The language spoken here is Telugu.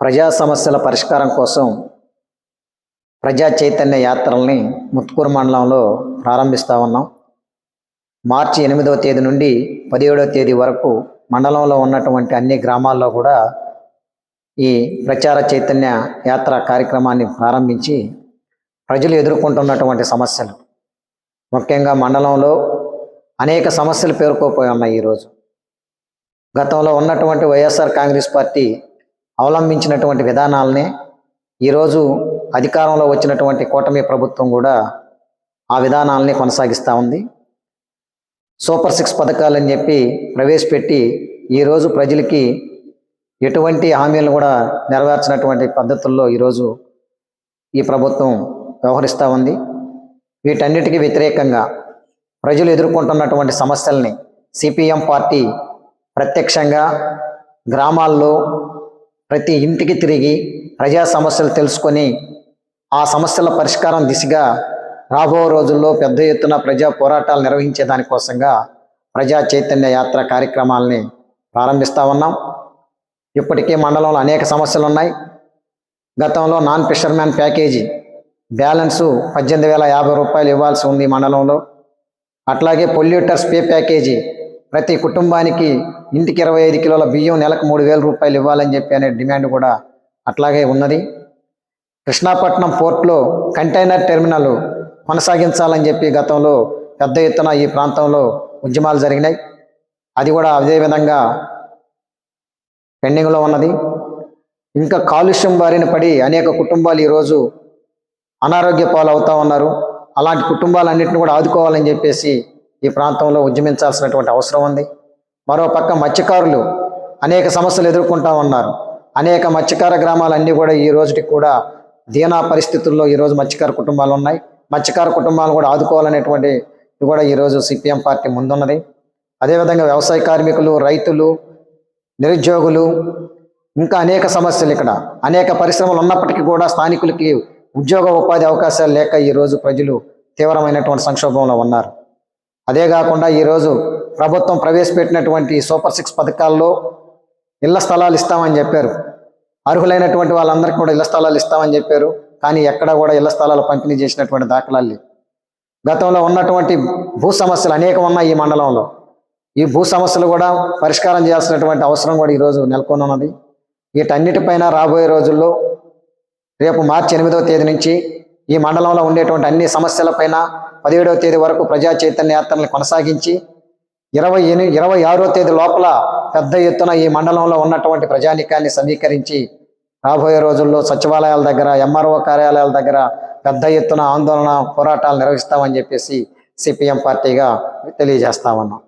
ప్రజా సమస్యల పరిష్కారం కోసం ప్రజా చైతన్య యాత్రల్ని ముత్కూరు మండలంలో ప్రారంభిస్తూ ఉన్నాం. మార్చి ఎనిమిదవ తేదీ నుండి పదిహేడవ తేదీ వరకు మండలంలో ఉన్నటువంటి అన్ని గ్రామాల్లో కూడా ఈ ప్రచార చైతన్య యాత్ర కార్యక్రమాన్ని ప్రారంభించి ప్రజలు ఎదుర్కొంటున్నటువంటి సమస్యలు. ముఖ్యంగా మండలంలో అనేక సమస్యలు పేరుకోపోయి ఉన్నాయి ఈరోజు. గతంలో ఉన్నటువంటి వైఎస్ఆర్ కాంగ్రెస్ పార్టీ అవలంబించినటువంటి విధానాలనే ఈరోజు అధికారంలో వచ్చినటువంటి కూటమి ప్రభుత్వం కూడా ఆ విధానాలని కొనసాగిస్తూ ఉంది. సూపర్ సిక్స్ పథకాలని చెప్పి ప్రవేశపెట్టి ఈరోజు ప్రజలకి ఎటువంటి హామీలను కూడా నెరవేర్చినటువంటి పద్ధతుల్లో ఈరోజు ఈ ప్రభుత్వం వ్యవహరిస్తూ ఉంది. వీటన్నిటికీ వ్యతిరేకంగా ప్రజలు ఎదుర్కొంటున్నటువంటి సమస్యల్ని సిపిఎం పార్టీ ప్రత్యక్షంగా గ్రామాల్లో ప్రతి ఇంటికి తిరిగి ప్రజా సమస్యలు తెలుసుకొని ఆ సమస్యల పరిష్కారం దిశగా రాబో రోజుల్లో పెద్ద ఎత్తున ప్రజా పోరాటాలు నిర్వహించే దానికోసంగా ప్రజా చైతన్య యాత్ర కార్యక్రమాలని ప్రారంభిస్తూ ఉన్నాం. ఇప్పటికే మండలంలో అనేక సమస్యలు ఉన్నాయి గతంలో నాన్ ఫిషర్మ్యాన్ ప్యాకేజీ బ్యాలెన్సు పద్దెనిమిది వేల యాభై రూపాయలు ఇవ్వాల్సి ఉంది మండలంలో. అట్లాగే పొల్యూటర్స్ పే ప్యాకేజీ ప్రతి కుటుంబానికి ఇంటికి ఇరవై ఐదు కిలోల బియ్యం నెలకు మూడు వేల రూపాయలు ఇవ్వాలని చెప్పి అనే డిమాండ్ కూడా అట్లాగే ఉన్నది. కృష్ణాపట్నం పోర్ట్లో కంటైనర్ టెర్మినల్ కొనసాగించాలని చెప్పి గతంలో పెద్ద ఎత్తున ఈ ప్రాంతంలో ఉద్యమాలు జరిగినాయి. అది కూడా అదే విధంగా పెండింగ్లో ఉన్నది. ఇంకా కాలుష్యం బారిన పడి అనేక కుటుంబాలు ఈరోజు అనారోగ్య పాలు అవుతూ ఉన్నారు. అలాంటి కుటుంబాలన్నింటిని కూడా ఆదుకోవాలని చెప్పేసి ఈ ప్రాంతంలో ఉద్యమించాల్సినటువంటి అవసరం ఉంది. మరోపక్క మత్స్యకారులు అనేక సమస్యలు ఎదుర్కొంటా ఉన్నారు. అనేక మత్స్యకార గ్రామాలన్నీ కూడా ఈ రోజుకి కూడా దీనా పరిస్థితుల్లో ఈరోజు మత్స్యకార కుటుంబాలు ఉన్నాయి. మత్స్యకార కుటుంబాలను కూడా ఆదుకోవాలనేటువంటి కూడా ఈరోజు సిపిఎం పార్టీ ముందున్నది. అదేవిధంగా వ్యవసాయ కార్మికులు రైతులు నిరుద్యోగులు ఇంకా అనేక సమస్యలు ఇక్కడ. అనేక పరిశ్రమలు ఉన్నప్పటికీ కూడా స్థానికులకి ఉద్యోగ ఉపాధి అవకాశాలు లేక ఈరోజు ప్రజలు తీవ్రమైనటువంటి సంక్షోభంలో ఉన్నారు. అదే కాకుండా ఈరోజు ప్రభుత్వం ప్రవేశపెట్టినటువంటి సూపర్ సిక్స్ పథకాల్లో ఇళ్ళ స్థలాలు ఇస్తామని చెప్పారు. అర్హులైనటువంటి వాళ్ళందరికీ కూడా ఇళ్ళ స్థలాలు ఇస్తామని చెప్పారు. కానీ ఎక్కడ కూడా ఇళ్ళ స్థలాలు పంపిణీ చేసినటువంటి దాఖలాలు లేవు. గతంలో ఉన్నటువంటి భూ సమస్యలు అనేకం ఉన్నాయి ఈ మండలంలో. ఈ భూ సమస్యలు కూడా పరిష్కారం చేయాల్సినటువంటి అవసరం కూడా ఈరోజు నెలకొని ఉన్నది వీటన్నిటిపైన రాబోయే రోజుల్లో రేపు మార్చి ఎనిమిదవ తేదీ నుంచి ఈ మండలంలో ఉండేటువంటి అన్ని సమస్యలపైన పదిహేడవ తేదీ వరకు ప్రజా చైతన్య యాత్రలను కొనసాగించి ఇరవై ఎనిమిది ఇరవై ఆరో తేదీ లోపల పెద్ద ఎత్తున ఈ మండలంలో ఉన్నటువంటి ప్రజానికాన్ని సమీకరించి రాబోయే రోజుల్లో సచివాలయాల దగ్గర ఎంఆర్ఓ కార్యాలయాల దగ్గర పెద్ద ఎత్తున ఆందోళన పోరాటాలు నిర్వహిస్తామని చెప్పేసి సిపిఎం పార్టీగా తెలియజేస్తా ఉన్నాం.